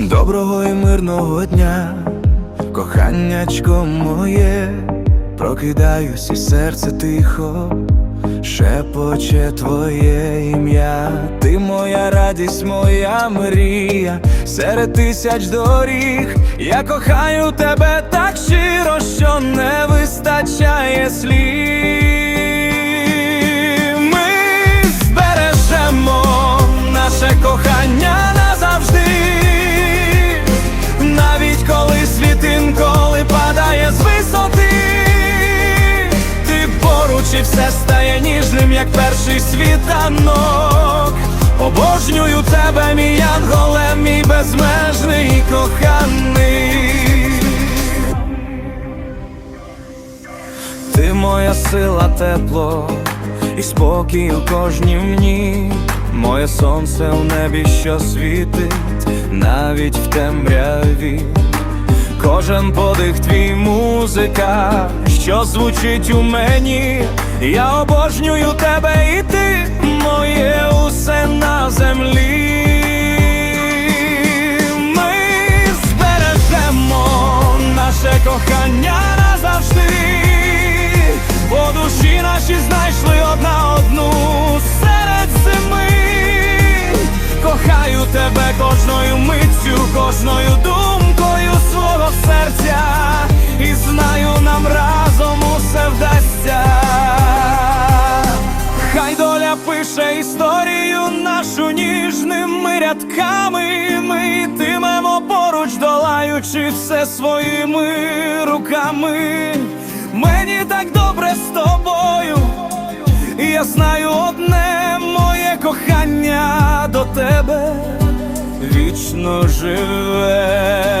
Доброго і мирного дня, коханнячко моє, прокидаюсь і серце тихо, шепоче твоє ім'я, ти моя радість, моя мрія, серед тисяч доріг, я кохаю тебе так щиро, що не вистачає слів. Перший світанок. Обожнюю тебе, мій янголе, мій безмежний коханий. Ти моя сила, тепло і спокій у кожнім дні, моє сонце у небі, що світить, навіть в темряві. Кожен подих твій музика, що звучить у мені, я обожнюю тебе і ти, моє усе на землі. Ми збережемо наше кохання назавжди, по душі наші знайшли одна одну доля пише історію нашу ніжними рядками. Ми йтимемо поруч, долаючи все своїми руками. Мені так добре з тобою. І я знаю одне моє кохання до тебе вічно живе.